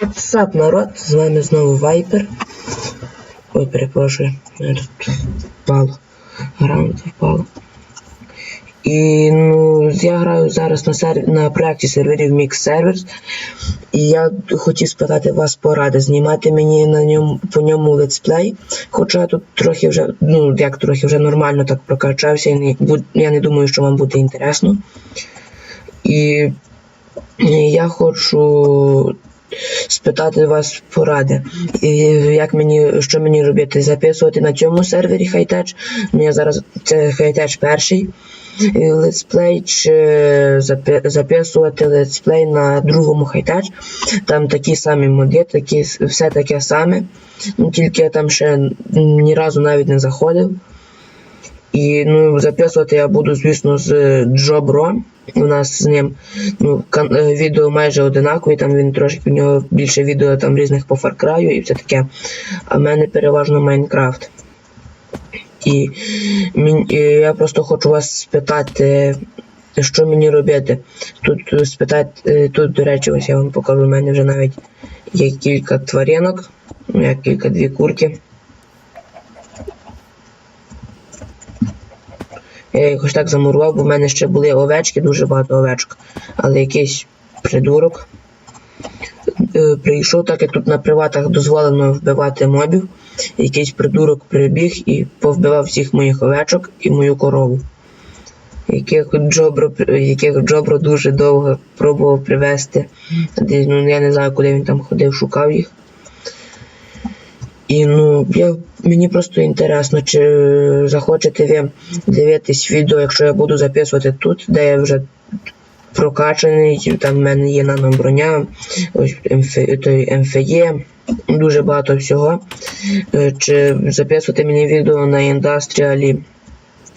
Ватсап, народ, з вами знову Вайпер. Ой, перепрошую, тут впало. Граунд впало. І ну, я граю зараз на серв... на проєкті серверів Mix Servers. І я хотів спитати вас поради, знімати мені на ньому по ньому летсплей. Хоча я тут трохи вже, ну як трохи вже нормально так прокачався, і не, я не думаю, що вам буде інтересно. І я хочу спитати вас поради. І як мені, що мені робити? Записувати на цьому сервері хайтеч. Ну я зараз це хайтеч перший летсплей, чи запи- записувати летсплей на другому хайтеч. Там такі самі моди, такі, все таке саме. Тільки я там ще ні разу навіть не заходив. І ну, записувати я буду, звісно, з Джобро. У нас з ним ну, е, відео майже одинакові, там він трошки в нього більше відео там різних по Far Cry і все таке. А в мене переважно Майнкрафт. І, і я просто хочу вас спитати, що мені робити. Тут е, спитати, е, тут, до речі, ось я вам покажу, у мене вже навіть є кілька тваринок, як кілька дві курки. Я їх так замурував, бо в мене ще були овечки, дуже багато овечок. Але якийсь придурок е, прийшов, так як тут на приватах дозволено вбивати мобів. Якийсь придурок прибіг і повбивав всіх моїх овечок і мою корову. Яких Джобро, яких Джобро дуже довго пробував привезти. Ну, я не знаю, куди він там ходив, шукав їх. І ну, я, мені просто інтересно, чи захочете ви дивитись відео, якщо я буду записувати тут, де я вже прокачаний, там в мене є наноброня, той МФЄ, дуже багато всього. Е, Чи записувати мені відео на індастріалі,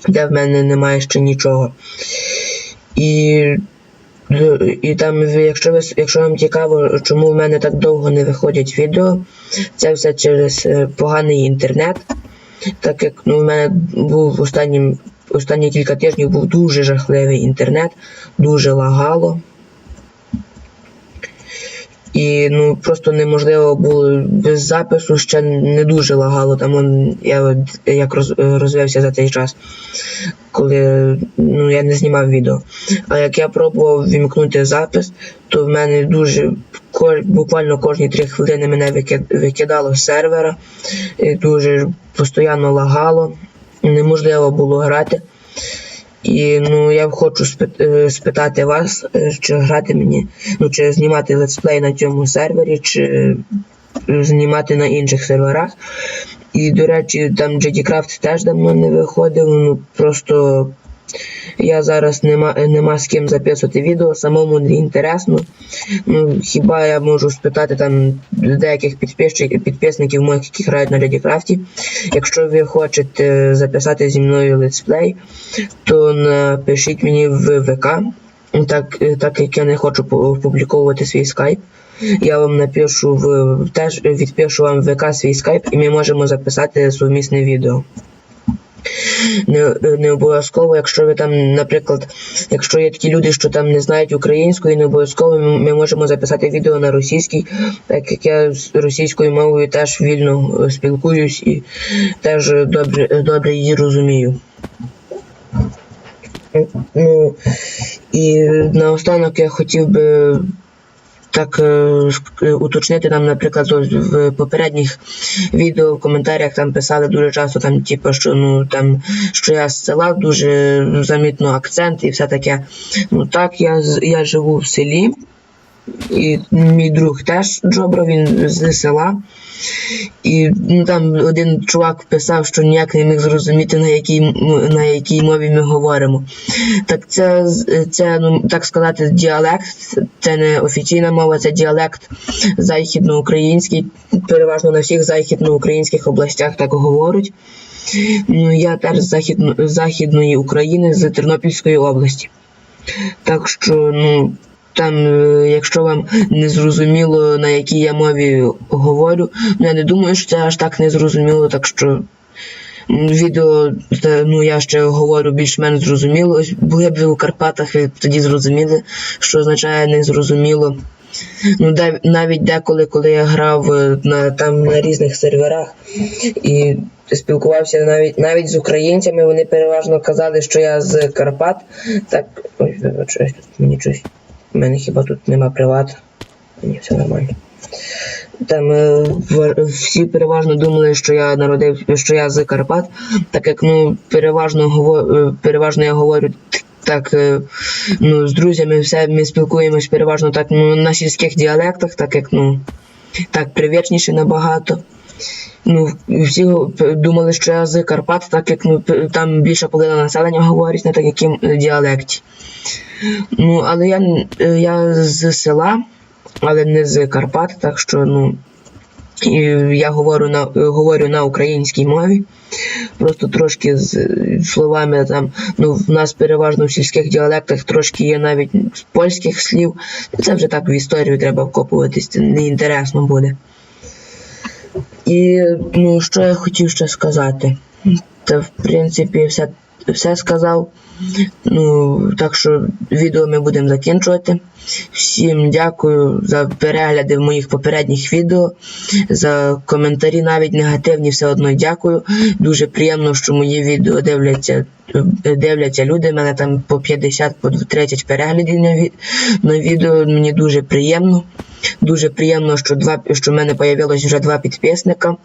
де в мене немає ще нічого. І і там, якщо ви якщо вам цікаво, чому в мене так довго не виходять відео, це все через е, поганий інтернет. Так як ну, в мене був останнім, останні кілька тижнів був дуже жахливий інтернет, дуже лагало. І ну просто неможливо було без запису ще не дуже лагало. Там он, я як роз, розвився за цей час, коли ну, я не знімав відео. А як я пробував вімкнути запис, то в мене дуже буквально кожні 3 хвилини мене викид- викидало з сервера, і дуже постійно лагало, неможливо було грати. І ну я хочу е, спитати вас, е, чи грати мені, ну чи знімати летсплей на цьому сервері, чи е, знімати на інших серверах. І, до речі, там JDCraft теж давно не виходив. Ну просто я зараз нема, нема з ким записувати відео, самому не інтересно. Ну, хіба я можу спитати там деяких підписників моїх, які грають на JDCraft. Якщо ви хочете записати зі мною летсплей, то напишіть мені в ВК, так, так як я не хочу пу- опубліковувати свій скайп. Я вам напишу в теж відпишу вам в ВК свій скайп, і ми можемо записати сумісне відео. Не, не обов'язково, якщо ви там, наприклад, якщо є такі люди, що там не знають української, не обов'язково ми, ми можемо записати відео на російській, так як я з російською мовою теж вільно е, спілкуюсь і теж добре, добре її розумію. Ну і наостанок я хотів би так е, е, уточнити нам, наприклад, в попередніх відео в коментарях там писали дуже часто, там, типу, що ну там що я з села дуже замітно акцент і все таке. Ну так, я я живу в селі, і мій друг теж Джобро, він з села. І ну, там один чувак писав, що ніяк не міг зрозуміти, на якій, на якій мові ми говоримо. Так це, це ну, так сказати, діалект, це не офіційна мова, це діалект західноукраїнський. Переважно на всіх західноукраїнських областях так говорять. Ну, я теж з західно, західної України, з Тернопільської області. Так що, ну, там, е, якщо вам не зрозуміло, на якій я мові говорю, ну я не думаю, що це аж так не зрозуміло, так що відео, ну я ще говорю більш-менш зрозуміло. Були б ви у Карпатах, ви тоді зрозуміли, що означає незрозуміло. Ну, дав- навіть деколи, коли я грав е, на, там на різних серверах і спілкувався навіть навіть з українцями, вони переважно казали, що я з Карпат. Так, ой, вибачаюсь, тут мені щось. У мене хіба тут нема приват. Ні, все нормально. Там е, всі переважно думали, що я народив, що я з Карпат, так як ну переважно е, переважно я говорю так, е, ну з друзями все ми спілкуємось переважно так ну, на сільських діалектах, так як ну так привічніше набагато. Ну, всі думали, що я з Карпат, так як ну, там більша половина населення говорить на такому діалекті. Ну, але я, е, я з села, але не з Карпат, так що ну, я говорю на, е, говорю на українській мові. Просто трошки з е, словами там, ну, в нас переважно в сільських діалектах трошки є навіть польських слів. Це вже так в історію треба вкопуватись, це неінтересно буде. І ну, що я хотів ще сказати? Та в принципі все, все сказав. Ну, так що відео ми будемо закінчувати. Всім дякую за перегляди моїх попередніх відео, за коментарі, навіть негативні, все одно дякую. Дуже приємно, що мої відео дивляться, дивляться люди. У мене там по 50, по 30 переглядів на відео. Мені дуже приємно. Дуже приємно, що два що в мене появилось вже два підписника,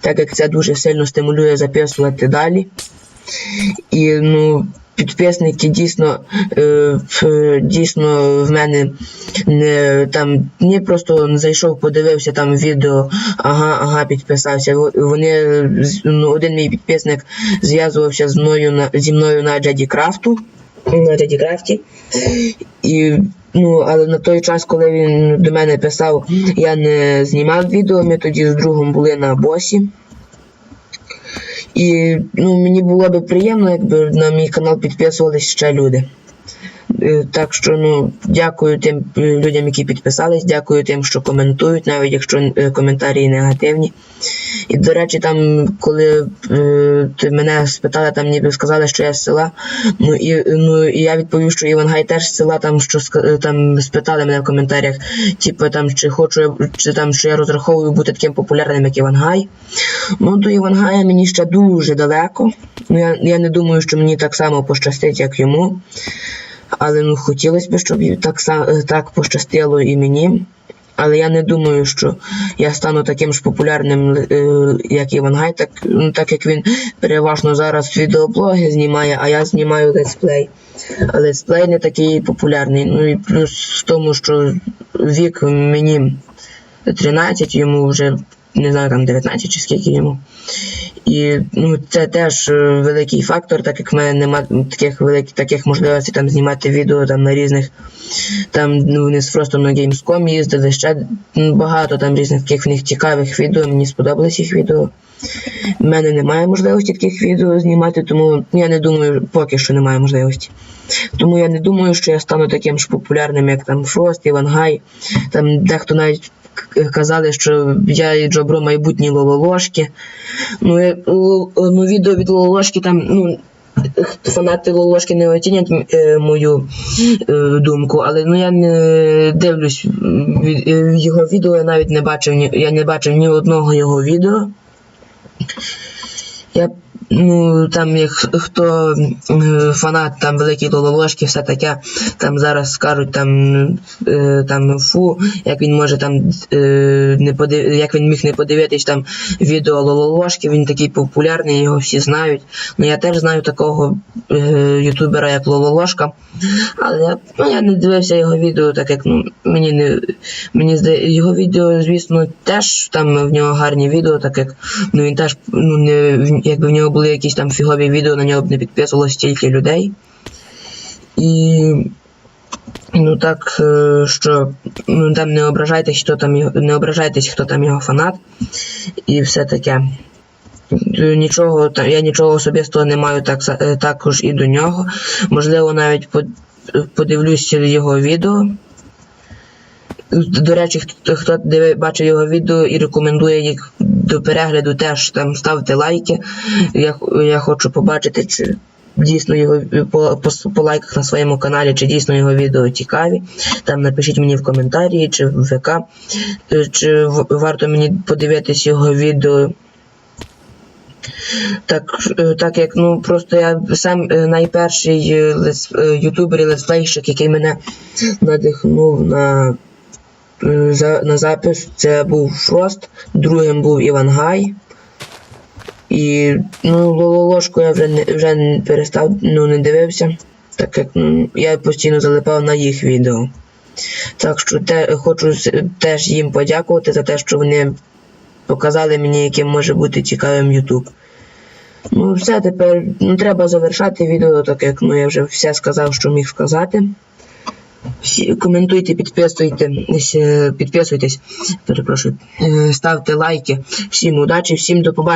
так як це дуже сильно стимулює записувати далі. І ну, підписники дійсно, е, дійсно в мене не там не просто зайшов, подивився там відео, ага, ага, підписався. Вони ну, один мій підписник зв'язувався з мною на зі мною на Джеді Крафту. На Джеді Крафті. І ну, але на той час, коли він до мене писав, я не знімав відео. Ми тоді з другом були на босі. І ну, мені було би приємно, якби на мій канал підписувались ще люди. Е, Так що ну, дякую тим е, людям, які підписались, дякую тим, що коментують, навіть якщо е, коментарі негативні. І, до речі, там, коли ти мене спитали, там ніби сказали, що я з села. Ну і, ну, і я відповів, що Івангай теж з села, там що там спитали мене в коментарях, типу там, чи хочу чи там, що я розраховую бути таким популярним, як Івангай. Ну, до Івангая мені ще дуже далеко. Ну, я, я не думаю, що мені так само пощастить, як йому. Але ну хотілося б, щоб так, так пощастило і мені. Але я не думаю, що я стану таким ж популярним, е, як Іван Гай, так, ну, так як він переважно зараз відеоблоги знімає, а я знімаю летсплей. А летсплей не такий популярний. Ну і плюс в тому, що вік мені 13, йому вже не знаю, там 19 чи скільки йому. І ну, це теж е, великий фактор, так як в мене немає таких великих таких можливостей там знімати відео там на різних. Там ну, вони з Фростом на Gamescom їздили, ще багато там різних таких в них цікавих відео. Мені сподобались їх відео. У мене немає можливості таких відео знімати, тому я не думаю, поки що немає можливості. Тому я не думаю, що я стану таким ж популярним, як там Фрост, Іван Гай. Там дехто навіть казали, що я і Джобро майбутні лололошки. Ну, ну відео від лололошки там, ну. Фанати Лолошки не оцінять е, мою е, думку, але ну я не дивлюсь е, його відео, я навіть не бачив я не бачив ні одного його відео. Я ну там як хто е, фанат там великий Лололошки, все таке, там зараз скажуть там, е, там фу, як він може там е, не подив... як він міг не подивитись там відео Лололошки, він такий популярний, його всі знають. Ну я теж знаю такого ютубера, як Лололошка. Але ну, я не дивився його відео, так як ну, мені не мені здає його відео, звісно, теж там в нього гарні відео, так як ну він теж ну не якби в нього були якісь там фігові відео, на нього б не підписувалось стільки людей. І ну так, е, що ну там не ображайтесь, хто там його не ображайтесь, хто там його фанат, і все таке. Е, Нічого я нічого особистого не маю так е, також і до нього. Можливо, навіть по- подивлюсь його відео. До речі, хто, хто бачив його відео і рекомендує їх до перегляду, теж там ставте лайки. Я, я хочу побачити, чи дійсно його по, по, по лайках на своєму каналі, чи дійсно його відео цікаві. Там напишіть мені в коментарі чи в ВК, е, чи варто мені подивитись його відео. Так, е, так як ну просто я сам е, найперший ютубер і летсплейщик, який мене надихнув на, на запис, це був Фрост, другим був Іван Гай. І ну, лололошку я вже не вже перестав, ну не дивився, так як ну, я постійно залипав на їх відео. Так що те, хочу теж їм подякувати за те, що вони показали мені, яким може бути цікавим YouTube. Ну, все, тепер ну, треба завершати відео, так як ну, я вже все сказав, що міг сказати. Всі, коментуйте, підписуйтесь, е, підписуйтесь, перепрошую, е, ставте лайки. Всім удачі, всім до побачення.